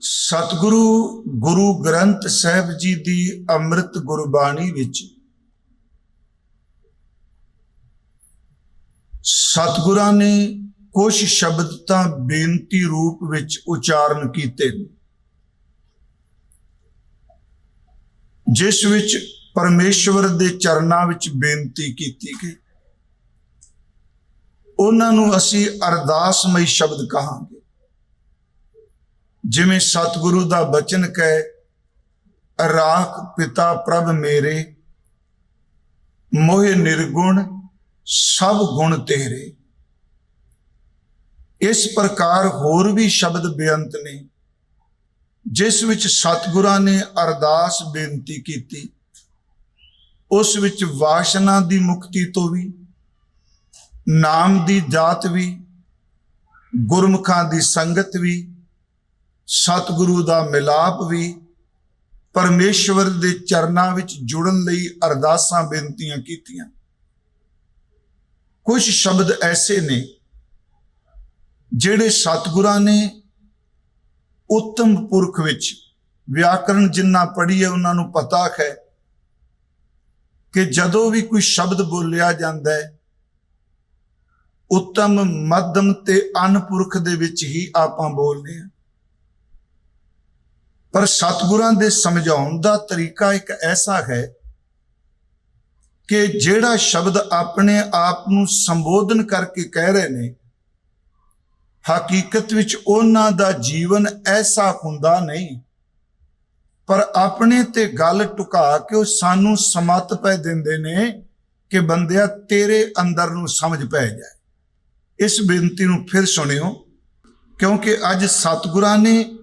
ਸਤਿਗੁਰੂ ਗੁਰੂ ਗ੍ਰੰਥ ਸਾਹਿਬ ਜੀ ਦੀ ਅੰਮ੍ਰਿਤ ਗੁਰਬਾਣੀ ਵਿੱਚ ਸਤਿਗੁਰਾਂ ਨੇ ਕੁਝ ਸ਼ਬਦ ਤਾਂ ਬੇਨਤੀ ਰੂਪ ਵਿੱਚ ਉਚਾਰਨ ਕੀਤੇ। ਨੇ ਜਿਸ ਵਿੱਚ ਪਰਮੇਸ਼ਵਰ ਦੇ ਚਰਨਾਂ ਵਿੱਚ ਬੇਨਤੀ ਕੀਤੀ ਗਈ। ਉਹਨਾਂ ਨੂੰ ਅਸੀਂ ਅਰਦਾਸਮਈ ਸ਼ਬਦ ਕਹਾਂਗੇ। ਜਿਵੇਂ ਸਤਿਗੁਰੂ ਦਾ ਬਚਨ ਕਹੇ, ਰਾਖ ਪਿਤਾ ਪ੍ਰਭ ਮੇਰੇ, ਮੋਹਿ ਨਿਰਗੁਣ ਸਭ ਗੁਣ ਤੇਰੇ। ਇਸ ਪ੍ਰਕਾਰ ਹੋਰ ਵੀ ਸ਼ਬਦ ਬੇਅੰਤ ਨੇ, ਜਿਸ ਵਿੱਚ ਸਤਿਗੁਰਾਂ ਨੇ ਅਰਦਾਸ ਬੇਨਤੀ ਕੀਤੀ, ਉਸ ਵਿੱਚ ਵਾਸ਼ਨਾ ਦੀ ਮੁਕਤੀ ਤੋਂ ਵੀ, ਨਾਮ ਦੀ ਜਾਤ ਵੀ, ਗੁਰਮੁਖਾਂ ਦੀ ਸੰਗਤ ਵੀ ਸਤਿਗੁਰੂ ਦਾ ਮਿਲਾਪ ਵੀ ਪਰਮੇਸ਼ਵਰ ਦੇ ਚਰਨਾਂ ਵਿੱਚ ਜੁੜਨ ਲਈ ਅਰਦਾਸਾਂ ਬੇਨਤੀਆਂ ਕੀਤੀਆਂ। ਕੁਝ ਸ਼ਬਦ ਐਸੇ ਨੇ ਜਿਹੜੇ ਸਤਿਗੁਰਾਂ ਨੇ ਉੱਤਮ ਪੁਰਖ ਵਿੱਚ ਵਿਆਕਰਣ ਜਿੰਨਾ ਪੜ੍ਹੀ ਹੈ ਉਹਨਾਂ ਨੂੰ ਪਤਾ ਹੈ ਕਿ ਜਦੋਂ ਵੀ ਕੋਈ ਸ਼ਬਦ ਬੋਲਿਆ ਜਾਂਦਾ ਹੈ, ਉੱਤਮ, ਮੱਧਮ ਤੇ ਅਨਪੁਰਖ ਦੇ ਵਿੱਚ ਹੀ ਆਪਾਂ ਬੋਲਦੇ ਹਾਂ। ਪਰ ਸਤਿਗੁਰਾਂ ਦੇ ਸਮਝਾਉਣ ਦਾ ਤਰੀਕਾ ਇੱਕ ਐਸਾ ਹੈ ਕਿ ਜਿਹੜਾ ਸ਼ਬਦ ਆਪਣੇ ਆਪ ਨੂੰ ਸੰਬੋਧਨ ਕਰਕੇ ਕਹਿ ਰਹੇ ਨੇ, ਹਕੀਕਤ ਵਿੱਚ ਉਹਨਾਂ ਦਾ ਜੀਵਨ ਐਸਾ ਹੁੰਦਾ ਨਹੀਂ। ਪਰ ਆਪਣੇ ਤੇ ਗੱਲ ਟੁਕਾ ਕੇ ਉਹ ਸਾਨੂੰ ਸਮਤ ਪੈ ਦਿੰਦੇ ਨੇ ਕਿ ਬੰਦਿਆ ਤੇਰੇ ਅੰਦਰ ਨੂੰ ਸਮਝ ਪੈ ਜਾਏ। ਇਸ ਬੇਨਤੀ ਨੂੰ ਫਿਰ ਸੁਣਿਓ, ਕਿਉਂਕਿ ਅੱਜ ਸਤਿਗੁਰਾਂ ਨੇ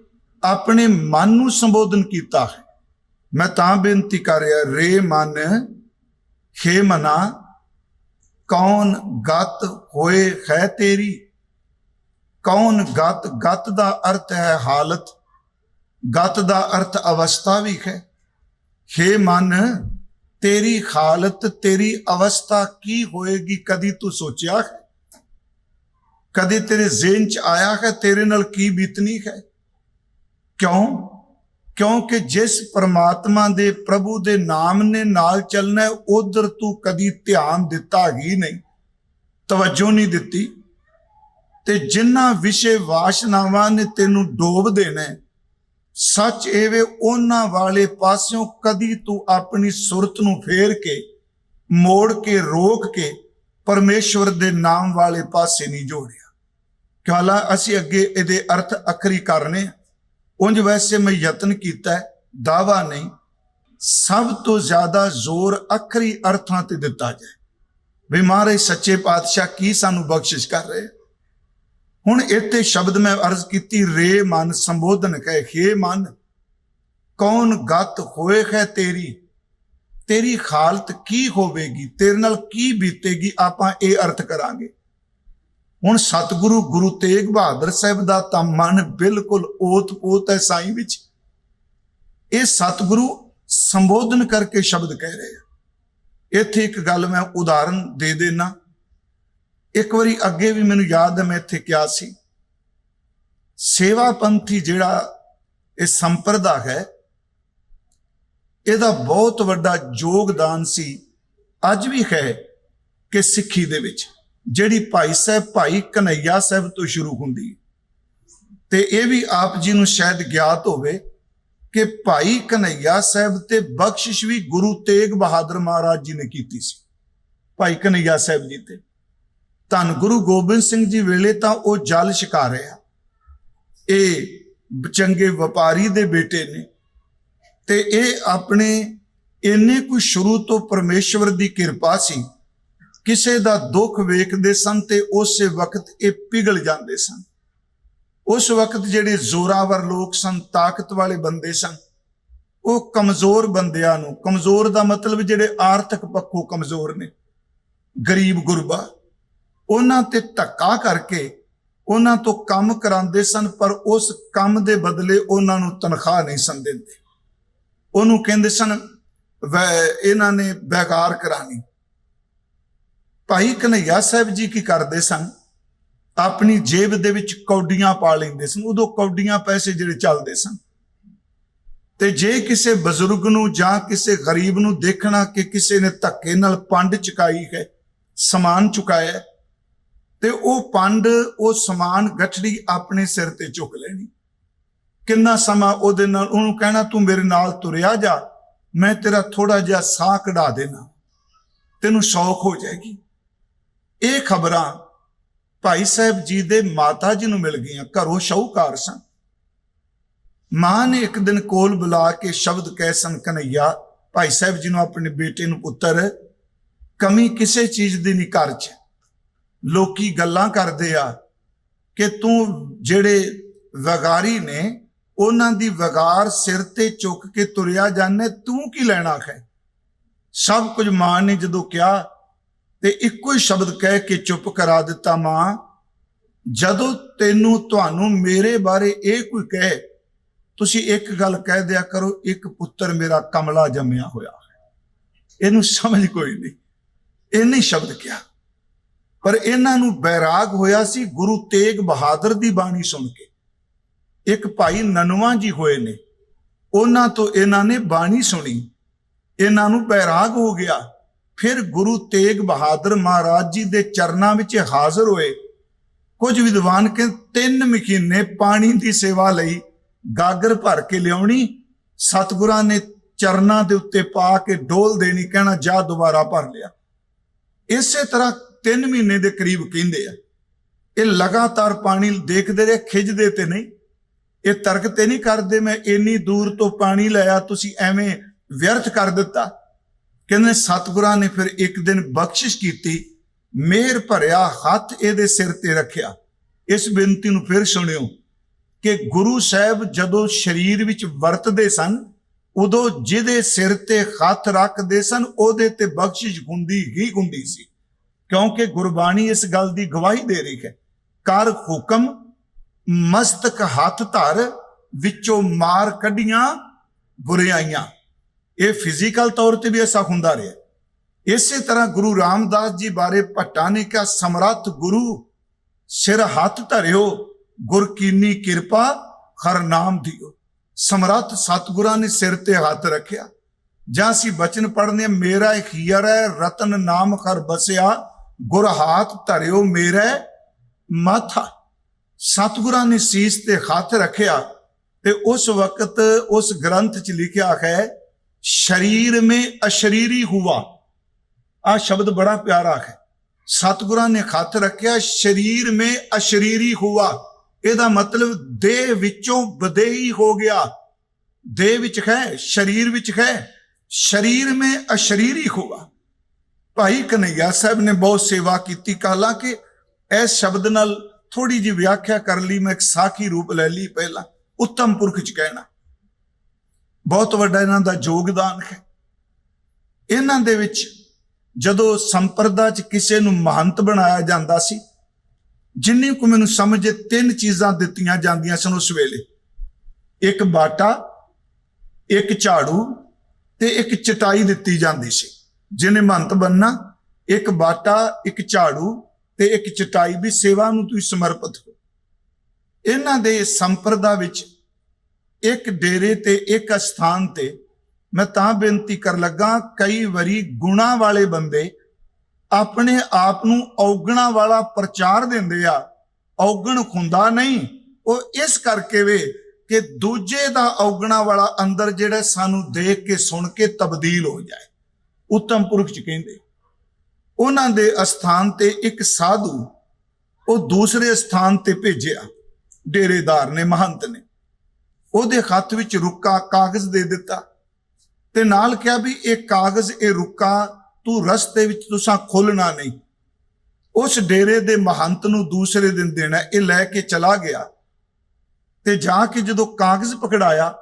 ਆਪਣੇ ਮਨ ਨੂੰ ਸੰਬੋਧਨ ਕੀਤਾ ਹੈ। ਮੈਂ ਤਾਂ ਬੇਨਤੀ ਕਰ ਰਿਹਾ, ਰੇ ਮਨ, ਖੇ ਮਨਾ, ਕੌਣ ਗਤ ਹੋਏ ਹੈ ਤੇਰੀ? ਕੌਣ ਗਤ ਗਤ ਦਾ ਅਰਥ ਹੈ ਹਾਲਤ, ਗਤ ਦਾ ਅਰਥ ਅਵਸਥਾ ਵੀ ਹੈ। ਹੇ ਮਨ, ਤੇਰੀ ਹਾਲਤ, ਤੇਰੀ ਅਵਸਥਾ ਕੀ ਹੋਏਗੀ ਕਦੀ ਤੂੰ ਸੋਚਿਆ ਹੈ? ਕਦੀ ਤੇਰੇ ਜ਼ਿਹਨ ਚ ਆਇਆ ਹੈ, ਤੇਰੇ ਨਾਲ ਕੀ ਬੀਤਨੀ ਹੈ? ਕਿਉਂ? ਕਿਉਂਕਿ ਜਿਸ ਪਰਮਾਤਮਾ ਦੇ ਪ੍ਰਭੂ ਦੇ ਨਾਮ ਨੇ ਨਾਲ ਚੱਲਣਾ ਉਧਰ ਤੂੰ ਕਦੀ ਧਿਆਨ ਦਿੱਤਾ ਹੀ ਨਹੀਂ, ਤਵੱਜੋ ਨਹੀਂ ਦਿੱਤੀ। ਤੇ ਜਿੰਨਾ ਵਿਸ਼ੇ ਵਾਸ਼ਨਾਵਾਂ ਨੇ ਤੈਨੂੰ ਡੋਬ ਦੇਣਾ ਸੱਚ ਇਹ ਉਹਨਾਂ ਵਾਲੇ ਪਾਸਿਓਂ ਕਦੀ ਤੂੰ ਆਪਣੀ ਸੁਰਤ ਨੂੰ ਫੇਰ ਕੇ, ਮੋੜ ਕੇ, ਰੋਕ ਕੇ ਪਰਮੇਸ਼ਵਰ ਦੇ ਨਾਮ ਵਾਲੇ ਪਾਸੇ ਨਹੀਂ ਜੋੜਿਆ। ਕਿਉਂਲਾ ਅਸੀਂ ਅੱਗੇ ਇਹਦੇ ਅਰਥ ਅਖਰੀ ਕਰਨੇ ਉਂਝ ਵੈਸੇ ਮੈਂ ਯਤਨ ਕੀਤਾ ਦਾਵਾ ਨਹੀਂ, ਸਭ ਤੋਂ ਜ਼ਿਆਦਾ ਜ਼ੋਰ ਅਖਰੀ ਅਰਥਾਂ ਤੇ ਦਿੱਤਾ ਜਾਏ। ਵੀ ਮਹਾਰਾਜ, ਸੱਚੇ ਪਾਤਸ਼ਾਹ ਕੀ ਸਾਨੂੰ ਬਖਸ਼ਿਸ਼ ਕਰ ਰਹੇ? ਹੁਣ ਇੱਥੇ ਸ਼ਬਦ ਮੈਂ ਅਰਜ਼ ਕੀਤੀ, ਰੇ ਮਨ ਸੰਬੋਧਨ ਕਹੇ ਖੇ ਮਨ, ਕੌਣ ਗਤ ਹੋਏ ਹੈ ਤੇਰੀ? ਤੇਰੀ ਹਾਲਤ ਕੀ ਹੋਵੇਗੀ? ਤੇਰੇ ਨਾਲ ਕੀ ਬੀਤੇਗੀ? ਆਪਾਂ ਇਹ ਅਰਥ ਕਰਾਂਗੇ। ਹੁਣ ਸਤਿਗੁਰੂ ਗੁਰੂ ਤੇਗ ਬਹਾਦਰ ਸਾਹਿਬ ਦਾ ਤਾਂ ਮਨ ਬਿਲਕੁਲ ਓਤ-ਪੋਤ ਹੈ ਸਾਈਂ ਵਿੱਚ। ਇਹ ਸਤਿਗੁਰੂ ਸੰਬੋਧਨ ਕਰਕੇ ਸ਼ਬਦ ਕਹਿ ਰਹੇ ਆ। ਇੱਥੇ ਇੱਕ ਗੱਲ ਮੈਂ ਉਦਾਹਰਨ ਦੇ ਦੇਣਾ ਇੱਕ ਵਾਰੀ ਅੱਗੇ ਵੀ ਮੈਨੂੰ ਯਾਦ ਹੈ, ਮੈਂ ਇੱਥੇ ਕਿਹਾ ਸੀ ਸੇਵਾ ਪੰਥੀ ਜਿਹੜਾ ਇਹ ਸੰਪਰਦਾ ਹੈ, ਇਹਦਾ ਬਹੁਤ ਵੱਡਾ ਯੋਗਦਾਨ ਸੀ, ਅੱਜ ਵੀ ਹੈ ਕਿ ਸਿੱਖੀ ਦੇ ਵਿੱਚ। ਜਿਹੜੀ ਭਾਈ ਸਾਹਿਬ, ਭਾਈ ਕਨਈਆ ਸਾਹਿਬ ਤੋਂ ਸ਼ੁਰੂ ਹੁੰਦੀ। ਤੇ ਇਹ ਵੀ ਆਪ ਜੀ ਨੂੰ ਸ਼ਾਇਦ ਗਿਆਤ ਹੋਵੇ ਕਿ ਭਾਈ ਕਨਈਆ ਸਾਹਿਬ ਤੇ ਬਖਸ਼ਿਸ਼ ਵੀ ਗੁਰੂ ਤੇਗ ਬਹਾਦਰ ਮਹਾਰਾਜ ਜੀ ਨੇ ਕੀਤੀ ਸੀ, ਭਾਈ ਕਨਈਆ ਸਾਹਿਬ ਜੀ ਤੇ। ਧੰਨ ਗੁਰੂ ਗੋਬਿੰਦ ਸਿੰਘ ਜੀ ਵੇਲੇ ਤਾਂ ਉਹ ਜਲ ਛਕਾ ਰਿਹਾ ਇਹ ਚੰਗੇ ਵਪਾਰੀ ਦੇ ਬੇਟੇ ਨੇ। ਤੇ ਇਹ ਆਪਣੇ ਇੰਨੇ ਕੁ ਸ਼ੁਰੂ ਤੋਂ ਪਰਮੇਸ਼ਵਰ ਦੀ ਕਿਰਪਾ ਸੀ ਕਿਸੇ ਦਾ ਦੁੱਖ ਵੇਖਦੇ ਸਨ ਤੇ ਉਸੇ ਵਕਤ ਇਹ ਪਿਗਲ ਜਾਂਦੇ ਸਨ। ਉਸ ਵਕਤ ਜਿਹੜੇ ਜ਼ੋਰਾਵਰ ਲੋਕ ਸਨ, ਤਾਕਤ ਵਾਲੇ ਬੰਦੇ ਸਨ। ਉਹ ਕਮਜ਼ੋਰ ਬੰਦਿਆਂ ਨੂੰ, ਕਮਜ਼ੋਰ ਦਾ ਮਤਲਬ ਜਿਹੜੇ ਆਰਥਿਕ ਪੱਖੋਂ ਕਮਜ਼ੋਰ ਨੇ, ਗਰੀਬ ਗੁਰਬਾ, ਉਹਨਾਂ ਤੇ ਧੱਕਾ ਕਰਕੇ ਉਹਨਾਂ ਤੋਂ ਕੰਮ ਕਰਾਉਂਦੇ ਸਨ, ਪਰ ਉਸ ਕੰਮ ਦੇ ਬਦਲੇ ਉਹਨਾਂ ਨੂੰ ਤਨਖਾਹ ਨਹੀਂ ਸਨ ਦਿੰਦੇ। ਉਹਨੂੰ ਕਹਿੰਦੇ ਸਨ ਇਹਨਾਂ ਨੇ ਬੇਕਾਰ ਕਰਾਣੀ। ਭਾਈ ਕਨਈਆ ਸਾਹਿਬ ਜੀ ਕੀ ਕਰਦੇ ਸਨ? ਆਪਣੀ ਜੇਬ ਦੇ ਵਿੱਚ ਕੌਡੀਆਂ ਪਾ ਲੈਂਦੇ ਸਨ। ਉਦੋਂ ਕੌਡੀਆਂ ਪੈਸੇ ਜਿਹੜੇ ਚੱਲਦੇ ਸਨ। ਤੇ ਜੇ ਕਿਸੇ ਬਜ਼ੁਰਗ ਨੂੰ ਜਾਂ ਕਿਸੇ ਗਰੀਬ ਨੂੰ ਦੇਖਣਾ ਕਿ ਕਿਸੇ ਨੇ ਧੱਕੇ ਨਾਲ ਪੰਡ ਚੁਕਾਈ ਹੈ, ਸਮਾਨ ਚੁਕਾਇਆ ਤੇ ਉਹ ਪੰਡ, ਉਹ ਸਮਾਨ ਗਠੜੀ ਆਪਣੇ ਸਿਰ ਤੇ ਚੁੱਕ ਲੈਣੀ। ਕਿੰਨਾ ਸਮਾਂ ਉਹਦੇ ਨਾਲ ਉਹਨੂੰ ਕਹਿਣਾ, ਤੂੰ ਮੇਰੇ ਨਾਲ ਤੁਰਿਆ ਜਾ, ਮੈਂ ਤੇਰਾ ਥੋੜਾ ਜਿਹਾ ਸਾਹ ਕਢਾ ਦੇਣਾ। ਤੈਨੂੰ ਸ਼ੌਕ ਹੋ ਜਾਏਗੀ। ਇਹ ਖਬਰਾਂ ਭਾਈ ਸਾਹਿਬ ਜੀ ਦੇ ਮਾਤਾ ਜੀ ਨੂੰ ਮਿਲ ਗਈਆਂ, ਘਰੋਂ ਸ਼ੌਕਾਰ ਸਨ। ਮਾਂ ਨੇ ਇੱਕ ਦਿਨ ਕੋਲ ਬੁਲਾ ਕੇ ਸ਼ਬਦ ਕਹਿ ਸਨ, ਕਨਈਆ, ਭਾਈ ਸਾਹਿਬ ਜੀ ਨੂੰ ਆਪਣੇ ਬੇਟੇ ਨੂੰ ਪੁੱਤਰ, ਕਮੀ ਕਿਸੇ ਚੀਜ਼ ਦੀ ਨਹੀਂ, ਘਰ 'ਚ। ਲੋਕੀ ਗੱਲਾਂ ਕਰਦੇ ਆ ਕਿ ਤੂੰ ਜਿਹੜੇ ਵਗਾਰੀ ਨੇ, ਉਹਨਾਂ ਦੀ ਵਗਾਰ ਸਿਰ ਤੇ ਚੁੱਕ ਕੇ ਤੁਰਿਆ ਜਾਂਦਾ ਤੂੰ ਕੀ ਲੈਣਾ ਖੈ? ਸਭ ਕੁਝ ਮਾਂ ਨੇ ਜਦੋਂ ਕਿਹਾ ਤੇ ਇੱਕੋ ਹੀ ਸ਼ਬਦ ਕਹਿ ਕੇ ਚੁੱਪ ਕਰਾ ਦਿੱਤਾ ਮਾਂ, ਜਦੋਂ ਤੈਨੂੰ ਤੁਹਾਨੂੰ ਮੇਰੇ ਬਾਰੇ ਇਹ ਕੋਈ ਕਹੇ, ਤੁਸੀਂ ਇੱਕ ਗੱਲ ਕਹਿ ਦਿਆ ਕਰੋ, ਇੱਕ ਪੁੱਤਰ ਮੇਰਾ ਕਮਲਾ ਜੰਮਿਆ ਹੋਇਆ ਇਹਨੂੰ ਸਮਝ ਕੋਈ ਨਹੀਂ। ਇਹਨੇ ਸ਼ਬਦ ਕਿਹਾ। ਪਰ ਇਹਨਾਂ ਨੂੰ ਬੈਰਾਗ ਹੋਇਆ ਸੀ ਗੁਰੂ ਤੇਗ ਬਹਾਦਰ ਦੀ ਬਾਣੀ ਸੁਣ ਕੇ। ਇੱਕ ਭਾਈ ਨਨਵਾ ਜੀ ਹੋਏ ਨੇ। ਉਹਨਾਂ ਤੋਂ ਇਹਨਾਂ ਨੇ ਬਾਣੀ ਸੁਣੀ। ਇਹਨਾਂ ਨੂੰ ਬੈਰਾਗ ਹੋ ਗਿਆ। ਫਿਰ ਗੁਰੂ ਤੇਗ ਬਹਾਦਰ ਮਹਾਰਾਜ ਜੀ ਦੇ ਚਰਨਾਂ ਵਿੱਚ ਹਾਜ਼ਰ ਹੋਏ। ਕੁਝ ਵਿਦਵਾਨ ਕਿ ਤਿੰਨ ਮਹੀਨੇ ਪਾਣੀ ਦੀ ਸੇਵਾ ਲਈ ਗਾਗਰ ਭਰ ਕੇ ਲਿਆਉਣੀ, ਸਤਿਗੁਰਾਂ ਨੇ ਚਰਨਾਂ ਦੇ ਉੱਤੇ ਪਾ ਕੇ ਡੋਲ ਦੇਣੀ, ਕਹਿਣਾ, ਜਾ ਦੁਬਾਰਾ ਭਰ ਲਿਆ। ਇਸੇ ਤਰ੍ਹਾਂ 3 ਮਹੀਨੇ ਦੇ ਕਰੀਬ ਕਹਿੰਦੇ ਆ, ਇਹ ਲਗਾਤਾਰ ਪਾਣੀ ਦੇਖਦੇ ਰਹੇ ਖਿੱਚਦੇ ਤੇ ਨਹੀਂ। ਇਹ ਤਰਕ ਤੇ ਨਹੀਂ ਕਰਦੇ, ਮੈਂ ਇੰਨੀ ਦੂਰ ਤੋਂ ਪਾਣੀ ਲਿਆ, ਤੁਸੀਂ ਐਵੇਂ ਵਿਅਰਥ ਕਰ ਦਿੱਤਾ। ਕਹਿੰਦੇ ਸਤਿਗੁਰਾਂ ਨੇ ਫਿਰ ਇੱਕ ਦਿਨ ਬਖਸ਼ਿਸ਼ ਕੀਤੀ ਮਿਹਰ ਭਰਿਆ ਹੱਥ ਇਹਦੇ ਸਿਰ ਤੇ ਰੱਖਿਆ। ਇਸ ਬੇਨਤੀ ਨੂੰ ਫਿਰ ਸੁਣਿਓ ਕਿ ਗੁਰੂ ਸਾਹਿਬ ਜਦੋਂ ਸਰੀਰ ਵਿੱਚ ਵਰਤਦੇ ਸਨ, ਉਦੋਂ ਜਿਹਦੇ ਸਿਰ ਤੇ ਹੱਥ ਰੱਖਦੇ ਸਨ, ਉਹਦੇ ਤੇ ਬਖਸ਼ਿਸ਼ ਹੁੰਦੀ ਹੀ ਹੁੰਦੀ ਸੀ। ਕਿਉਂਕਿ ਗੁਰਬਾਣੀ ਇਸ ਗੱਲ ਦੀ ਗਵਾਹੀ ਦੇ ਰਹੀ ਹੈ, ਕਰ ਹੁਕਮ, ਮਸਤਕ ਹੱਥ ਧਰ, ਵਿੱਚੋਂ ਮਾਰ ਕੱਢੀਆਂ ਬੁਰਾਈਆਂ ਇਹ ਫਿਜ਼ੀਕਲ ਤੌਰ ਤੇ ਵੀ ਐਸਾ ਹੁੰਦਾ ਰਿਹਾ। ਇਸੇ ਤਰ੍ਹਾਂ ਗੁਰੂ ਰਾਮਦਾਸ ਜੀ ਬਾਰੇ ਭੱਟਾ ਨੇ ਕਿਹਾ, ਸਮਰੱਥ ਗੁਰੂ, ਸਿਰ ਹੱਥ ਧਰਿਓ, ਗੁਰ ਕੀਨੀ ਕਿਰਪਾ, ਹਰ ਨਾਮ ਦਿਓ। ਸਮਰੱਥ ਸਤਿਗੁਰਾਂ ਨੇ ਸਿਰ ਤੇ ਹੱਥ ਰੱਖਿਆ। ਜਾਂ ਅਸੀਂ ਬਚਨ ਪੜ੍ਹਨੇ ਮੇਰਾ ਹੀਰ ਹੈ, ਰਤਨ ਨਾਮ ਕਰ ਬਸਿਆ, ਗੁਰ ਹਾਥ ਧਰਿਓ ਮੇਰਾ ਮਾਥਾ। ਸਤਿਗੁਰਾਂ ਨੇ ਸੀਸ ਤੇ ਹੱਥ ਰੱਖਿਆ ਤੇ ਉਸ ਵਕਤ ਉਸ ਗ੍ਰੰਥ 'ਚ ਲਿਖਿਆ ਹੈ ਸ਼ਰੀਰ ਮੇ ਅਸ਼ਰੀਰੀ ਹੁਆ। ਆ ਸ਼ਬਦ ਬੜਾ ਪਿਆਰਾ ਹੈ। ਸਤਿਗੁਰਾਂ ਨੇ ਹੱਥ ਰੱਖਿਆ, ਸ਼ਰੀਰ ਮੇ ਅਸ਼ਰੀਰੀ ਹੁਆ। ਇਹਦਾ ਮਤਲਬ ਦੇਹ ਵਿੱਚੋਂ ਬਦੇਹੀ ਹੋ ਗਿਆ। ਦੇਹ ਵਿੱਚ ਹੈ, ਸਰੀਰ ਵਿੱਚ ਹੈ। ਸਰੀਰ ਮੇ ਅਸ਼ਰੀਰੀ ਹੁਆ। ਭਾਈ ਕਨਈਆ ਸਾਹਿਬ ਨੇ ਬਹੁਤ ਸੇਵਾ ਕੀਤੀ। ਕਾਲਾ ਕਿ ਇਸ ਸ਼ਬਦ ਨਾਲ ਥੋੜੀ ਜਿਹੀ ਵਿਆਖਿਆ ਕਰ ਲਈ, ਮੈਂ ਇੱਕ ਸਾਖੀ ਰੂਪ ਲੈ ਲਈ ਪਹਿਲਾਂ, ਉੱਤਮ ਪੁਰਖ ਚ ਕਹਿਣਾ। ਬਹੁਤ ਵੱਡਾ ਇਹਨਾਂ ਦਾ ਯੋਗਦਾਨ ਹੈ। ਇਹਨਾਂ ਦੇ ਵਿੱਚ ਜਦੋਂ ਸੰਪਰਦਾ ਚ ਕਿਸੇ ਨੂੰ ਮਹੰਤ ਬਣਾਇਆ ਜਾਂਦਾ ਸੀ, ਜਿੰਨੀ ਕੁ ਮੈਨੂੰ ਸਮਝੇ ਤਿੰਨ ਚੀਜ਼ਾਂ ਦਿੱਤੀਆਂ ਜਾਂਦੀਆਂ ਸਨ ਉਸ ਵੇਲੇ। ਇੱਕ ਬਾਟਾ, ਇੱਕ ਝਾੜੂ ਤੇ ਇੱਕ ਚਟਾਈ ਦਿੱਤੀ ਜਾਂਦੀ ਸੀ, ਜਿਹਨੇ ਮਹੰਤ ਬੰਨਾ ਇੱਕ ਬਾਟਾ, ਇੱਕ ਝਾੜੂ ਤੇ ਇੱਕ ਚਟਾਈ ਵੀ ਸੇਵਾ ਨੂੰ ਤੁਸੀਂ ਸਮਰਪਿਤ ਹੋ। ਇਹਨਾਂ ਦੇ ਸੰਪਰਦਾ ਵਿੱਚ ਇੱਕ ਡੇਰੇ ਤੇ, ਇੱਕ ਸਥਾਨ ਤੇ ਮੈਂ ਤਾਂ ਬੇਨਤੀ ਕਰ ਲੱਗਾ, ਕਈ ਵਾਰੀ ਗੁਣਾ ਵਾਲੇ ਬੰਦੇ ਆਪਣੇ ਆਪ ਨੂੰ ਔਗਣਾ ਵਾਲਾ ਪ੍ਰਚਾਰ ਦਿੰਦੇ ਆ। ਔਗਣ ਖੁੰਦਾ ਨਹੀਂ। ਉਹ ਇਸ ਕਰਕੇ ਵੇ ਕਿ ਦੂਜੇ ਦਾ ਔਗਣਾ ਵਾਲਾ ਅੰਦਰ ਜਿਹੜਾ ਸਾਨੂੰ ਦੇਖ ਕੇ, ਸੁਣ ਕੇ ਤਬਦੀਲ ਹੋ ਜਾਏ। ਉੱਤਮ ਪੁਰਖ ਚ ਕਹਿੰਦੇ, ਉਹਨਾਂ ਦੇ ਅਸਥਾਨ ਤੇ ਇੱਕ ਸਾਧੂ ਉਹ ਦੂਸਰੇ ਸਥਾਨ ਤੇ ਭੇਜਿਆ। ਡੇਰੇਦਾਰ ਨੇ, ਮਹੰਤ ਨੇ। ਉਹਦੇ ਹੱਥ ਵਿੱਚ ਰੁੱਕਾ, ਕਾਗਜ਼ ਦੇ ਦਿੱਤਾ। ਤੇ ਨਾਲ ਕਿਹਾ ਵੀ, ਇਹ ਕਾਗਜ਼, ਇਹ ਰੁੱਕਾ, ਤੂੰ ਰਸਤੇ ਵਿੱਚ ਤੁਸਾਂ ਖੋਲਣਾ ਨਹੀਂ। ਉਸ ਡੇਰੇ ਦੇ ਮਹੰਤ ਨੂੰ ਦੂਸਰੇ ਦਿਨ ਦੇਣਾ, ਇਹ ਲੈ ਕੇ ਚਲਾ ਗਿਆ। ਤੇ ਜਾ ਕੇ ਜਦੋਂ ਕਾਗਜ਼ ਪਕੜਾਇਆ,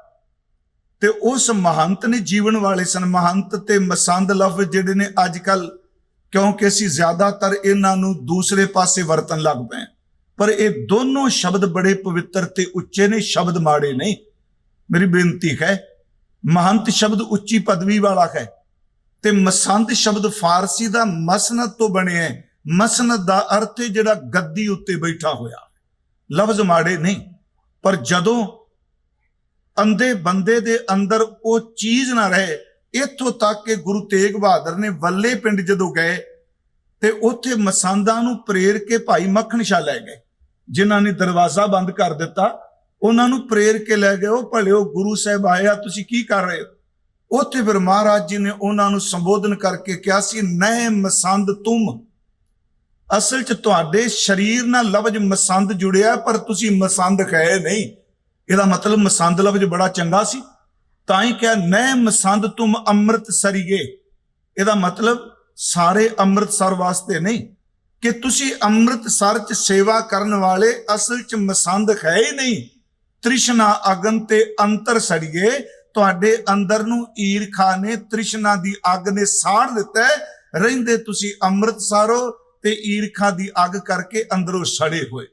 ਤੇ ਉਸ ਮਹੰਤ ਨੇ ਜੀਵਨ ਵਾਲੇ ਸਨ। ਮਹੰਤ ਤੇ ਮਸੰਦ ਲਫ਼ਜ਼ ਜਿਹੜੇ ਨੇ ਅੱਜ ਕੱਲ ਕਿਉਂਕਿ ਅਸੀਂ ਜ਼ਿਆਦਾਤਰ ਇਹਨਾਂ ਨੂੰ ਦੂਸਰੇ ਪਾਸੇ ਵਰਤਣ ਲੱਗ ਪਏ ਪਰ ਇਹ ਦੋਨੋਂ ਸ਼ਬਦ ਬੜੇ ਪਵਿੱਤਰ ਤੇ ਉੱਚੇ ਨੇ, ਸ਼ਬਦ ਮਾੜੇ ਨਹੀਂ ਮੇਰੀ ਬੇਨਤੀ ਹੈ, ਮਹੰਤ ਸ਼ਬਦ ਉੱਚੀ ਪਦਵੀ ਵਾਲਾ ਹੈ ਤੇ ਮਸੰਦ ਸ਼ਬਦ ਫਾਰਸੀ ਦਾ ਮਸਨਦ ਤੋਂ ਬਣਿਆ ਹੈ। ਮਸਨਦ ਦਾ ਅਰਥ ਹੈ ਜਿਹੜਾ ਗੱਦੀ ਉੱਤੇ ਬੈਠਾ ਹੋਇਆ। ਲਫ਼ਜ਼ ਮਾੜੇ ਨਹੀਂ ਪਰ ਜਦੋਂ ਅੰਦੇ ਬੰਦੇ ਦੇ ਅੰਦਰ ਉਹ ਚੀਜ਼ ਨਾ ਰਹੇ, ਇੱਥੋਂ ਤੱਕ ਕਿ ਗੁਰੂ ਤੇਗ ਬਹਾਦਰ ਨੇ ਵੱਲੇ ਪਿੰਡ ਜਦੋਂ ਗਏ ਤੇ ਉੱਥੇ ਮਸੰਦਾਂ ਨੂੰ ਪ੍ਰੇਰ ਕੇ ਭਾਈ ਮੱਖਣ ਸ਼ਾਹ ਲੈ ਗਏ। ਜਿਨ੍ਹਾਂ ਨੇ ਦਰਵਾਜ਼ਾ ਬੰਦ ਕਰ ਦਿੱਤਾ, ਉਹਨਾਂ ਨੂੰ ਪ੍ਰੇਰ ਕੇ ਲੈ ਗਏ, ਉਹ ਭਲੇ ਉਹ ਗੁਰੂ ਸਾਹਿਬ ਆਇਆ ਤੁਸੀਂ ਕੀ ਕਰ ਰਹੇ ਹੋ? ਉੱਥੇ ਫਿਰ ਮਹਾਰਾਜ ਜੀ ਨੇ ਉਹਨਾਂ ਨੂੰ ਸੰਬੋਧਨ ਕਰਕੇ ਕਿਹਾ ਸੀ ਨੈ ਮਸੰਦ ਤੁਮ। ਅਸਲ 'ਚ ਤੁਹਾਡੇ ਸਰੀਰ ਨਾਲ ਲਫ਼ਜ਼ ਮਸੰਦ ਜੁੜਿਆ, ਪਰ ਤੁਸੀਂ ਮਸੰਦ ਕਹੇ ਨਹੀਂ। ਇਹਦਾ ਮਤਲਬ ਮਸੰਦ ਲਫ਼ਜ਼ ਬੜਾ ਚੰਗਾ ਸੀ। ਤਾਂ ਹੀ ਕਿਹਾ, ਨਹਿ ਮਸੰਦ ਤੁਮ ਅੰਮ੍ਰਿਤ ਸਰੀਏ ਇਹਦਾ ਮਤਲਬ ਸਾਰੇ ਅੰਮ੍ਰਿਤਸਰ ਵਾਸਤੇ ਨਹੀਂ। ਕਿ ਤੁਸੀਂ ਅੰਮ੍ਰਿਤਸਰ 'ਚ ਸੇਵਾ ਕਰਨ ਵਾਲੇ ਅਸਲ 'ਚ ਮਸੰਦ ਹੈ ਹੀ ਨਹੀਂ। ਤ੍ਰਿਸ਼ਨਾ ਅਗਨ ਤੇ ਅੰਤਰ ਸੜੀਏ, ਤੁਹਾਡੇ ਅੰਦਰ ਨੂੰ ਈਰਖਾ ਨੇ ਤ੍ਰਿਸ਼ਨਾ ਦੀ ਅੱਗ ਨੇ ਸਾੜ ਦਿੱਤਾ ਰਹਿੰਦੇ ਤੁਸੀਂ ਅੰਮ੍ਰਿਤਸਰੋ ਤੇ ਈਰਖਾ ਦੀ ਅੱਗ ਕਰਕੇ ਅੰਦਰੋਂ ਸੜੇ ਹੋਏ।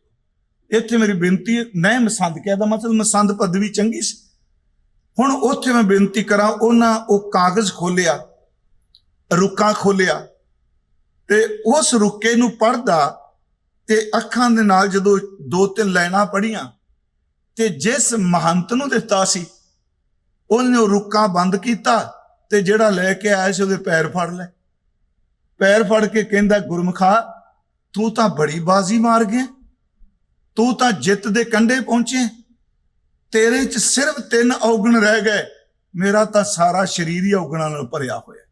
ਇੱਥੇ ਮੇਰੀ ਬੇਨਤੀ ਹੈ ਨਹੀਂ ਮਸੰਦ ਕਿਹਾ ਦਾ ਮਤਲਬ ਮਸੰਦ ਪਦਵੀ ਚੰਗੀ ਸੀ। ਹੁਣ ਉੱਥੇ ਮੈਂ ਬੇਨਤੀ ਕਰਾਂ, ਉਹਨਾਂ ਉਹ ਕਾਗਜ਼ ਖੋਲਿਆ ਰੁੱਕਾ ਖੋਲਿਆ ਤੇ ਉਸ ਰੁਕੇ ਨੂੰ ਪੜਦਾ ਤੇ ਅੱਖਾਂ ਦੇ ਨਾਲ ਜਦੋਂ ਦੋ ਤਿੰਨ ਲਾਈਨਾਂ ਪੜੀਆਂ ਤੇ ਜਿਸ ਮਹੰਤ ਨੂੰ ਦਿੱਤਾ ਸੀ, ਉਹਨੇ ਉਹ ਰੁੱਕਾ ਬੰਦ ਕੀਤਾ ਤੇ ਜਿਹੜਾ ਲੈ ਕੇ ਆਇਆ ਸੀ ਉਹਦੇ ਪੈਰ ਫੜ ਲਏ। ਪੈਰ ਫੜ ਕੇ ਕਹਿੰਦਾ, ਗੁਰਮਖਾ, ਤੂੰ ਤਾਂ ਬੜੀ ਬਾਜ਼ੀ ਮਾਰ ਗਿਆ। ਤੂੰ ਤਾਂ ਜਿੱਤ ਦੇ ਕੰਢੇ ਪਹੁੰਚੇ। ਤੇਰੇ 'ਚ ਸਿਰਫ ਤਿੰਨ ਔਗਣ ਰਹਿ ਗਏ। ਮੇਰਾ ਤਾਂ ਸਾਰਾ ਸਰੀਰ ਹੀ ਔਗਣਾਂ ਨਾਲ ਭਰਿਆ ਹੋਇਆ।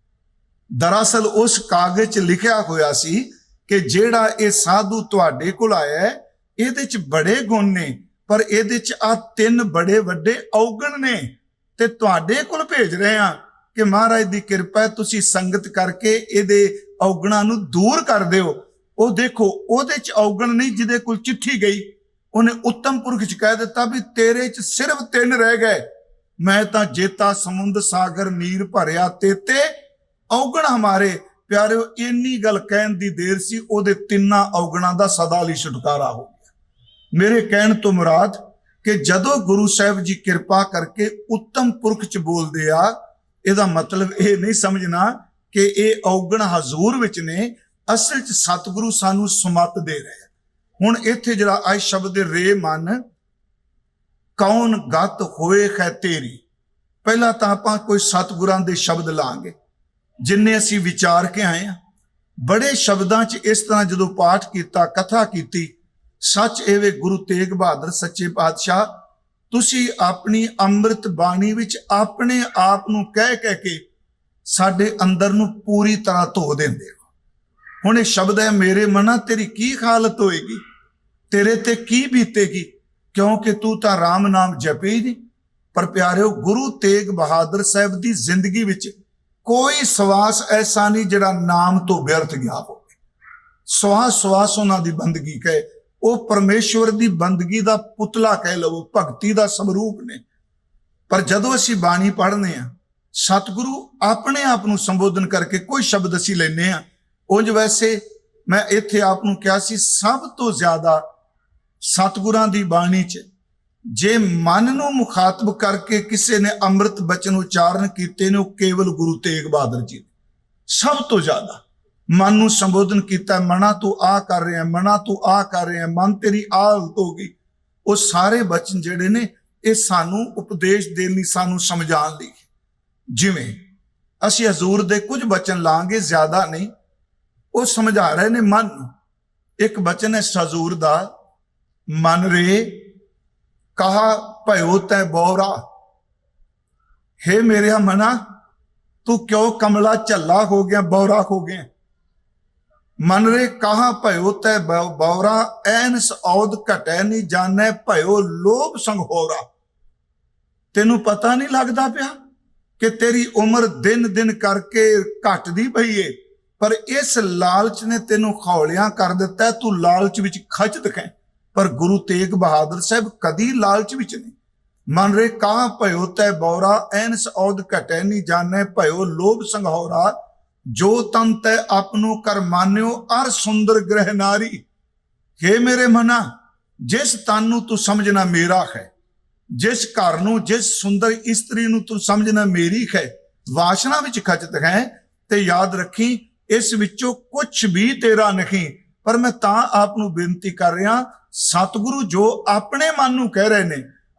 ਦਰਅਸਲ ਉਸ ਕਾਗਜ਼ 'ਚ ਲਿਖਿਆ ਹੋਇਆ ਸੀ ਕਿ ਜਿਹੜਾ ਇਹ ਸਾਧੂ ਤੁਹਾਡੇ ਕੋਲ ਆਇਆ ਹੈ, ਇਹਦੇ 'ਚ ਬੜੇ ਗੁਣ ਨੇ, ਪਰ ਇਹਦੇ 'ਚ ਆ ਤਿੰਨ ਬੜੇ ਵੱਡੇ ਔਗਣ ਨੇ। ਤੇ ਤੁਹਾਡੇ ਕੋਲ ਭੇਜ ਰਹੇ ਆ ਕਿ ਮਹਾਰਾਜ ਦੀ ਕਿਰਪਾ ਤੁਸੀਂ ਸੰਗਤ ਕਰਕੇ ਇਹਦੇ ਔਗਣਾਂ ਨੂੰ ਦੂਰ ਕਰ ਦਿਓ। ਉਹ ਦੇਖੋ, ਉਹਦੇ 'ਚ ਔਗਣ ਨਹੀਂ, ਜਿਹਦੇ ਕੋਲ ਚਿੱਠੀ ਗਈ। ਉਹਨੇ ਉੱਤਮ ਪੁਰਖ 'ਚ ਕਹਿ ਦਿੱਤਾ ਵੀ ਤੇਰੇ 'ਚ ਸਿਰਫ ਤਿੰਨ ਰਹਿ ਗਏ। ਮੈਂ ਤਾਂ ਜੇਤਾ ਸਮੁੰਦ ਸਾਗਰ, ਨੀਰ ਭਰਿਆ ਤੇਤੇ ਔਗਣ ਹਮਾਰੇ। ਪਿਆਰਿਓ, ਇੰਨੀ ਗੱਲ ਕਹਿਣ ਦੀ ਦੇਰ ਸੀ, ਉਹਦੇ ਤਿੰਨਾਂ ਔਗਣਾਂ ਦਾ ਸਦਾ ਲਈ ਛੁਟਕਾਰਾ ਹੋ ਗਿਆ। ਮੇਰੇ ਕਹਿਣ ਤੋਂ ਮੁਰਾਦ ਕਿ ਜਦੋਂ ਗੁਰੂ ਸਾਹਿਬ ਜੀ ਕਿਰਪਾ ਕਰਕੇ ਉੱਤਮ ਪੁਰਖ 'ਚ ਬੋਲਦੇ ਆ, ਇਹਦਾ ਮਤਲਬ ਇਹ ਨਹੀਂ ਸਮਝਣਾ ਕਿ ਇਹ ਔਗਣ ਹਜ਼ੂਰ ਵਿੱਚ ਨੇ, ਅਸਲ 'ਚ ਸਤਿਗੁਰੂ ਸਾਨੂੰ ਸਮਤ ਦੇ ਰਿਹਾ ਹੁਣ ਇੱਥੇ ਜਿਹੜਾ ਆ ਸ਼ਬਦ ਰੇ ਮਨ, ਕੌਣ ਗਤ ਹੋਏ ਖੈ ਤੇਰੀ? ਪਹਿਲਾਂ ਤਾਂ ਆਪਾਂ ਕੋਈ ਸਤਿਗੁਰਾਂ ਦੇ ਸ਼ਬਦ ਲਾਂਗੇ। ਜਿੰਨੇ ਅਸੀਂ ਵਿਚਾਰ ਕੇ ਆਏ ਆ, ਬੜੇ ਸ਼ਬਦਾਂ 'ਚ ਇਸ ਤਰ੍ਹਾਂ ਜਦੋਂ ਪਾਠ ਕੀਤਾ, ਕਥਾ ਕੀਤੀ, ਸੱਚ ਏਵੇਂ ਗੁਰੂ ਤੇਗ ਬਹਾਦਰ ਸੱਚੇ ਪਾਤਸ਼ਾਹ, ਤੁਸੀਂ ਆਪਣੀ ਅੰਮ੍ਰਿਤ ਬਾਣੀ ਵਿੱਚ ਆਪਣੇ ਆਪ ਨੂੰ ਕਹਿ ਕਹਿ ਕੇ ਸਾਡੇ ਅੰਦਰ ਨੂੰ ਪੂਰੀ ਤਰ੍ਹਾਂ ਧੋ ਦਿੰਦੇ ਹੋ। ਹੁਣ ਇਹ ਸ਼ਬਦ ਹੈ, ਮੇਰੇ ਮਨਾ ਤੇਰੀ ਕੀ ਹਾਲਤ ਹੋਏਗੀ? ਤੇਰੇ ਤੇ ਕੀ ਬੀਤੇਗੀ? ਕਿਉਂਕਿ ਤੂੰ ਤਾਂ RAM ਨਾਮ ਜਪੇ ਹੀ ਨਹੀਂ ਪਰ ਪਿਆਰਿਓ, ਗੁਰੂ ਤੇਗ ਬਹਾਦਰ ਸਾਹਿਬ ਦੀ ਜ਼ਿੰਦਗੀ ਵਿੱਚ ਕੋਈ ਸਵਾਸ ਐਸਾ ਨਹੀਂ ਜਿਹੜਾ ਨਾਮ ਤੋਂ ਵਿਅਰਥ ਗਿਆ ਹੋਵੇ। ਸਵਾਸ ਸਵਾਸ ਉਹਨਾਂ ਦੀ ਬੰਦਗੀ ਕਹੇ। ਉਹ ਪਰਮੇਸ਼ਵਰ ਦੀ ਬੰਦਗੀ ਦਾ ਪੁਤਲਾ ਕਹਿ ਲਵੋ ਭਗਤੀ ਦਾ ਸਮਰੂਪ ਨੇ। ਪਰ ਜਦੋਂ ਅਸੀਂ ਬਾਣੀ ਪੜ੍ਹਨੇ ਆ, ਸਤਿਗੁਰੂ ਆਪਣੇ ਆਪ ਨੂੰ ਸੰਬੋਧਨ ਕਰਕੇ ਕੋਈ ਸ਼ਬਦ ਅਸੀਂ ਲੈਨੇ ਆ, ਉਂਝ ਵੈਸੇ ਮੈਂ ਇੱਥੇ ਆਪ ਨੂੰ ਕਿਹਾ ਸੀ, ਸਭ ਤੋਂ ਜ਼ਿਆਦਾ ਸਤਿਗੁਰਾਂ ਦੀ ਬਾਣੀ 'ਚ ਜੇ ਮਨ ਨੂੰ ਮੁਖਾਤਬ ਕਰਕੇ ਕਿਸੇ ਨੇ ਅੰਮ੍ਰਿਤ ਬਚਨ ਉਚਾਰਨ ਕੀਤੇ ਨੇ, ਉਹ ਕੇਵਲ ਗੁਰੂ ਤੇਗ ਬਹਾਦਰ ਜੀ ਨੇ। ਸਭ ਤੋਂ ਜ਼ਿਆਦਾ ਮਨ ਨੂੰ ਸੰਬੋਧਨ ਕੀਤਾ, ਮਨਾ ਤੂੰ ਆ ਕਰ ਰਿਹਾ, ਮਨਾ ਤੂੰ ਆ ਕਰ ਰਿਹਾ, ਮਨ ਤੇਰੀ ਆ ਹਾਲਤ ਹੋ ਗਈ। ਉਹ ਸਾਰੇ ਬਚਨ ਜਿਹੜੇ ਨੇ, ਇਹ ਸਾਨੂੰ ਉਪਦੇਸ਼ ਦੇਣ ਲਈ, ਸਾਨੂੰ ਸਮਝਾਉਣ ਲਈ। ਜਿਵੇਂ ਅਸੀਂ ਹਜ਼ੂਰ ਦੇ ਕੁਝ ਬਚਨ ਲਾਂਗੇ, ਜ਼ਿਆਦਾ ਨਹੀਂ, ਉਹ ਸਮਝਾ ਰਹੇ ਨੇ ਮਨ ਨੂੰ। ਇੱਕ ਬਚਨ ਹੈ ਹਜ਼ੂਰ ਦਾ, ਮਨ ਰੇ ਕਹਾ ਭਇਓ ਤੈ ਬੋਰਾ ਹੇ ਮੇਰੇ ਮਨਾ ਤੂੰ ਕਿਉਂ ਕਮਲਾ ਝੱਲਾ ਹੋ ਗਿਆ ਬੌਰਾ ਹੋ ਗਿਆ? ਮਨ ਰੇ ਕਹਾ ਭਇਓ ਤੈ ਬੌ- ਬੌਰਾ ਐਨਸ ਔਦ ਘਟੈ ਨਹੀਂ ਜਾਣੈ, ਭਇਓ ਲੋਭ ਸੰਗ ਤੈਨੂੰ ਪਤਾ ਨਹੀਂ ਲੱਗਦਾ ਪਿਆ ਕਿ ਤੇਰੀ ਉਮਰ ਦਿਨ ਦਿਨ ਕਰਕੇ ਘਟਦੀ ਪਈ ਏ, ਪਰ ਇਸ ਲਾਲਚ ਨੇ ਤੈਨੂੰ ਖੌਲਿਆਂ ਕਰ ਦਿੱਤਾ, ਤੂੰ ਲਾਲਚ ਵਿੱਚ ਖਚ ਦਿਖੈ ਪਰ ਗੁਰੂ ਤੇਗ ਬਹਾਦਰ ਸਾਹਿਬ ਕਦੀ ਲਾਲਚ ਵਿੱਚ ਨਹੀਂ। ਮਨ ਰੇ ਕਾ ਭਇਓ ਤੈ ਬੌਰਾ, ਐਨਸ ਔਦ ਘਟੈ ਨਹੀਂ ਜਾਣੈ ਭਇਓ ਲੋਭ ਸੰਘੌਰਾ। ਜੋ ਤਨ ਤੈ ਆਪਨੂ ਕਰ ਮਾਨਿਓ, ਅਰ ਸੁੰਦਰ ਗ੍ਰਹਿ ਨਾਰੀ। ਹੇ ਮੇਰੇ ਮਨਾ, ਜਿਸ ਤਨ ਨੂੰ ਤੂੰ ਸਮਝਣਾ ਮੇਰਾ ਹੈ, ਜਿਸ ਘਰ ਨੂੰ, ਜਿਸ ਸੁੰਦਰ ਇਸਤਰੀ ਨੂੰ ਤੂੰ ਸਮਝਣਾ ਮੇਰੀ ਹੈ, ਵਾਸ਼ਨਾ ਵਿੱਚ ਖਚਤ ਹੈ, ਤੇ ਯਾਦ ਰੱਖੀ, ਇਸ ਵਿੱਚੋਂ ਕੁਝ ਵੀ ਤੇਰਾ ਨਹੀਂ। ਪਰ ਮੈਂ ਤਾਂ ਆਪ ਨੂੰ ਬੇਨਤੀ ਕਰ ਰਿਹਾ ਸਤਿਗੁਰੂ ਜੋ ਆਪਣੇ ਮਨ ਨੂੰ ਕਹਿ ਰਹੇ ਨੇ,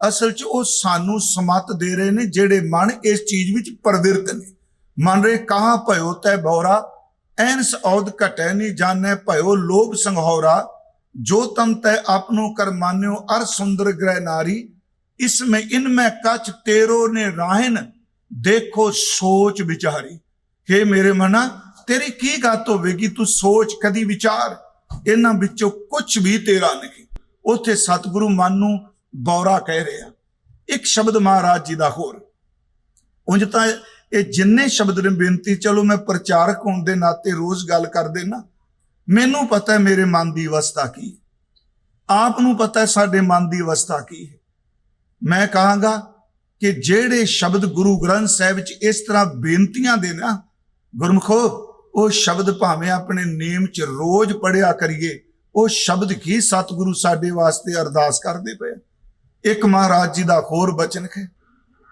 ਅਸਲ 'ਚ ਉਹ ਸਾਨੂੰ ਸਮਤ ਦੇ ਰਹੇ ਨੇ ਜਿਹੜੇ ਮਨ ਇਸ ਚੀਜ਼ ਵਿੱਚ ਪ੍ਰਵਿਰਤ ਨੇ। ਮਨ ਰੇ ਕਹਾ ਭਇਓ ਤੈ ਬੌਰਾ, ਐਨਸ ਔਦ ਘਟੈ ਨਹੀਂ ਜਾਣੈ ਭਇਓ ਲੋਭ ਸੰਘੌਰਾ। ਜੋ ਤਮ ਤੈ ਆਪਨੋ ਕਰ ਮਾਨਿਓ, ਅਰ ਸੁੰਦਰ ਗ੍ਰਹਿ ਨਾਰੀ। ਇਸ ਮੈਂ ਇਨ ਮੈਂ ਕਛ ਤੇਰੋ ਨੇ ਰਾਹਨ, ਦੇਖੋ ਸੋਚ ਵਿਚਾਰੀ। हे ਮੇਰੇ ਮਨਾ, ਤੇਰੀ ਕੀ ਗਤ ਹੋਵੇਗੀ ਤੂੰ ਸੋਚ ਕਦੀ ਵਿਚਾਰ। ਇਹਨਾਂ ਵਿੱਚੋਂ ਕੁਝ ਵੀ ਤੇਰਾ ਨਹੀਂ। ਉੱਥੇ ਸਤਿਗੁਰੂ ਮਨ ਨੂੰ ਬੌਰਾ ਕਹਿ ਰਿਹਾ। ਇੱਕ ਸ਼ਬਦ ਮਹਾਰਾਜ ਜੀ ਦਾ ਹੋਰ। ਉਂਝ ਤਾਂ ਇਹ ਜਿੰਨੇ ਸ਼ਬਦ ਨੇ ਬੇਨਤੀ, ਚਲੋ ਮੈਂ ਪ੍ਰਚਾਰਕ ਹੋਣ ਦੇ ਨਾਤੇ ਰੋਜ਼ ਗੱਲ ਕਰਦੇ ਨਾ ਮੈਨੂੰ ਪਤਾ ਹੈ ਮੇਰੇ ਮਨ ਦੀ ਅਵਸਥਾ ਕੀ ਹੈ। ਆਪ ਨੂੰ ਪਤਾ ਹੈ ਸਾਡੇ ਮਨ ਦੀ ਅਵਸਥਾ ਕੀ ਹੈ। ਮੈਂ ਕਹਾਂਗਾ ਕਿ ਜਿਹੜੇ ਸ਼ਬਦ ਗੁਰੂ ਗ੍ਰੰਥ ਸਾਹਿਬ ਵਿੱਚ ਇਸ ਤਰ੍ਹਾਂ ਬੇਨਤੀਆਂ ਦੇ ਨਾ, ਗੁਰਮਖੋ ਉਹ ਸ਼ਬਦ ਭਾਵੇਂ ਆਪਣੇ ਨੇਮ 'ਚ ਰੋਜ਼ ਪੜਿਆ ਕਰੀਏ, ਉਹ ਸ਼ਬਦ ਕੀ ਸਤਿਗੁਰੂ ਸਾਡੇ ਵਾਸਤੇ ਅਰਦਾਸ ਕਰਦੇ ਪਏ ਇੱਕ ਮਹਾਰਾਜ ਜੀ ਦਾ ਹੋਰ ਬਚਨ ਹੈ,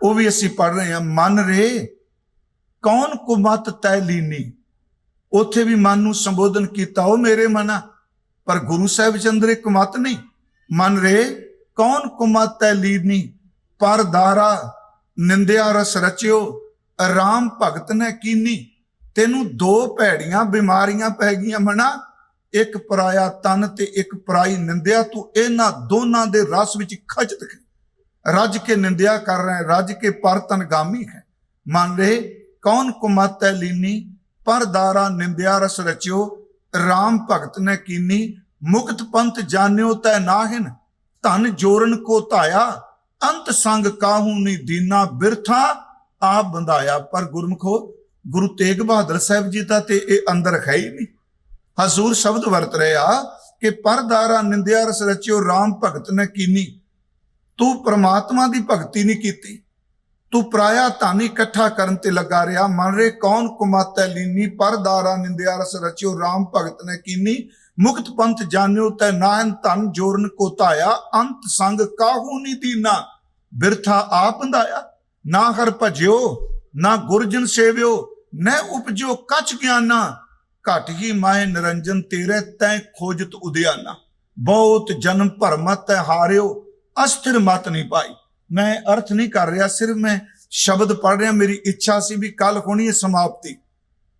ਉਹ ਵੀ ਅਸੀਂ ਪੜ ਰਹੇ ਹਾਂ, ਮਨ ਰੇ ਕੌਣ ਕੁਮਤ ਤੈ ਲੀਨੀ? ਉੱਥੇ ਵੀ ਮਨ ਨੂੰ ਸੰਬੋਧਨ ਕੀਤਾ, ਉਹ ਮੇਰੇ ਮਨਾ, ਪਰ ਗੁਰੂ ਸਾਹਿਬ ਚੰਦਰ ਅੰਦਰ ਇੱਕ ਮਤ ਨਹੀਂ। ਮਨ ਰੇ ਕੌਣ ਕੁਮਤ ਤੈ ਲੀਨੀ? ਪਰ ਦਾਰਾ ਨਿੰਦਿਆ ਰਸ ਰਚਿਓ, ਰਾਮ ਭਗਤ ਨੇ ਕੀਨੀ? ਤੈਨੂੰ ਦੋ ਭੈੜੀਆਂ ਬਿਮਾਰੀਆਂ ਪੈ ਗਈਆਂ ਮਨਾ, ਇੱਕ ਪਰਾਇਆ ਤਨ ਤੇ ਇੱਕ ਪਰਾਈ ਨਿੰਦਿਆ, ਤੂੰ ਇਹਨਾਂ ਦੋਨਾਂ ਦੇ ਰਸ ਵਿੱਚ ਖਚਤ ਰੱਜ ਕੇ ਨਿੰਦਿਆ ਕਰ ਰਿਹਾ ਰੱਜ ਕੇ ਪਰਤਨ ਗਾਮੀ ਹੈ। ਮੰਨ ਰਹੇ ਕੌਣ ਕੁਮਤ ਹੈ ਲੀਨੀ, ਪਰਦਾਰਾ ਨਿੰਦਿਆ ਰਸ ਰਚਿਓ RAM ਭਗਤ ਨੇ ਕੀਨੀ, ਮੁਕਤ ਪੰਥ ਜਾਣਿਓ ਤੈ ਨਾਹਿਨ, ਧਨ ਜੋਰਨ ਕੋ ਧਾਇਆ, ਅੰਤ ਸੰਗ ਕਾਹੂ ਨੀ ਦੀਨਾ ਬਿਰਥਾ, ਆਪ ਬੰਧਾਇਆ। ਪਰ ਗੁਰਮਖੋ ਗੁਰੂ ਤੇਗ ਬਹਾਦਰ ਸਾਹਿਬ ਜੀ ਦਾ ਤੇ ਇਹ ਅੰਦਰ ਹੈ ਹੀ ਨਹੀਂ। ਹਜ਼ੂਰ ਸ਼ਬਦ ਵਰਤ ਰਿਹਾ ਕਿ ਪਰਦਾਰਾ ਨਿੰਦਿਆ ਰਸ ਰਚਿਓ RAM ਭਗਤ ਨੇ ਕੀਨੀ। ਤੂੰ ਪ੍ਰਮਾਤਮਾ ਦੀ ਭਗਤੀ ਨਹੀਂ ਕੀਤੀ। ਤੂੰ ਪਰਾਇਆ ਧਨ ਇਕੱਠਾ ਕਰਨ ਤੇ ਲੱਗਾ ਰਿਹਾ। ਮਨ ਰੇ ਕੌਣ ਕੁਮਾਤੈ ਲੀਨੀ? ਪਰਦਾਰਾ ਨਿੰਦਿਆ ਰਸ ਰਚਿਓ RAM ਭਗਤ ਨੇ ਕੀਨੀ। ਮੁਕਤ ਪੰਥ ਜਾਣਿਓ ਤੈ ਨਾਹਨ ਧਨ ਜੋਰਨ ਕੋ ਧਾਇਆ। ਅੰਤ ਸੰਗ ਕਾਹੂ ਨੀ ਦੀਨਾ? ਬਿਰਥਾ ਆਪ ਬੰਧਾਇਆ ਨਾ ਹਰ ਭਜਿਓ, ਨਾ ਗੁਰਜਨ ਸੇਵਿਓ। ਨੈ ਉਪਜੋ ਕਛ ਗਿਆਨਾ, ਘਟ ਹੀ ਮਾਏ ਨਿਰੰਜਨ ਤੇਰੇ ਤੈ ਖੋਜਤ ਉਦਿਆਨਾ। ਬਹੁਤ ਜਨਮ ਭਰਮਤ ਤੈ ਹਾਰਿਓ, ਅਸਥਿਰ ਮਤ ਨਹੀਂ ਪਾਈ। ਮੈਂ ਅਰਥ ਨਹੀਂ ਕਰ ਰਿਹਾ, ਸਿਰਫ ਮੈਂ ਸ਼ਬਦ ਪੜ ਰਿਹਾ, ਮੇਰੀ ਇੱਛਾ ਸੀ ਵੀ ਕੱਲ ਹੋਣੀ ਹੈ ਸਮਾਪਤੀ।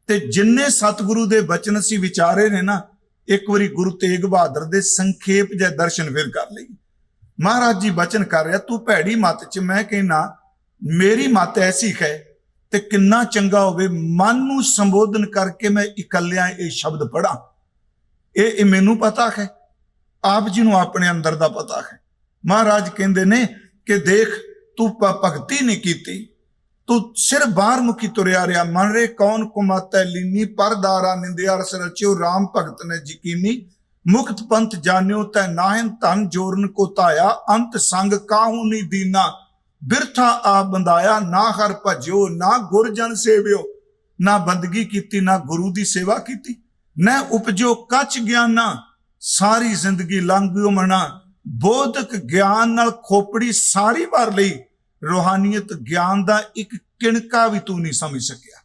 ਤੇ ਜਿੰਨੇ ਸਤਿਗੁਰੂ ਦੇ ਬਚਨ ਸੀ ਵਿਚਾਰੇ ਨੇ ਨਾ, ਇੱਕ ਵਾਰੀ ਗੁਰੂ ਤੇਗ ਬਹਾਦਰ ਦੇ ਸੰਖੇਪ ਜਿਹਾ ਦਰਸ਼ਨ ਫਿਰ ਕਰ ਲਈ ਮਹਾਰਾਜ ਜੀ ਬਚਨ ਕਰ ਰਿਹਾ, ਤੂੰ ਭੈੜੀ ਮਤ ਚ ਮੈਂ ਕਹਿਣਾ ਮੇਰੀ ਮਤ ਐਸੀ ਹੈ ਤੇ ਕਿੰਨਾ ਚੰਗਾ ਹੋਵੇ, ਮਨ ਨੂੰ ਸੰਬੋਧਨ ਕਰਕੇ ਮੈਂ ਇਕੱਲਿਆਂ ਇਹ ਸ਼ਬਦ ਪੜਾਂ ਇਹ ਇਹ ਮੈਨੂੰ ਪਤਾ ਹੈ। ਆਪ ਜੀ ਨੂੰ ਆਪਣੇ ਅੰਦਰ ਦਾ ਪਤਾ ਹੈ। ਮਹਾਰਾਜ ਕਹਿੰਦੇ ਨੇ ਕਿ ਦੇਖ, ਤੂੰ ਭਗਤੀ ਨਹੀਂ ਕੀਤੀ। ਤੂੰ ਸਿਰ ਬਾਹਰ ਮੁਖੀ ਤੁਰਿਆ ਰਿਹਾ। ਮਨ ਰੇ ਕੌਣ ਕੁਮਤੈ ਲੀਨੀ, ਪਰਦਾਰਾ ਨਿੰਦਿਆ ਰਸ ਰਚਿਓ RAM ਭਗਤ ਨੇ ਯਕੀਨੀ ਮੁਕਤ ਪੰਥ ਜਾਣਿਓ ਤੈ ਨਾਹਨ ਧਨ ਜੋਰਨ ਕੋ ਧਾਇਆ, ਅੰਤ ਸੰਗ ਕਾਹੂ ਨਹੀਂ ਦੀਨਾ। ਬਿਰਥਾ ਆ ਬੰਦਾਇਆ, ਨਾ ਹਰ ਭਜਿਓ, ਨਾ ਗੁਰਜਨ ਸੇਵਿਓ। ਨਾ ਬੰਦਗੀ ਕੀਤੀ, ਨਾ ਗੁਰੂ ਦੀ ਸੇਵਾ ਕੀਤੀ। ਨਾ ਉਪਜੋ ਕਚ ਗਿਆਨਾ, ਸਾਰੀ ਜ਼ਿੰਦਗੀ ਲੰਘ ਗਿਓ ਮਨਾ ਬੋਧਕ ਗਿਆਨ ਨਾਲ ਖੋਪੜੀ ਸਾਰੀ ਭਰ ਲਈ, ਰੋਹਾਨੀਅਤ ਗਿਆਨ ਦਾ ਇੱਕ ਕਿਣਕਾ ਵੀ ਤੂੰ ਨਹੀਂ ਸਮਝ ਸਕਿਆ।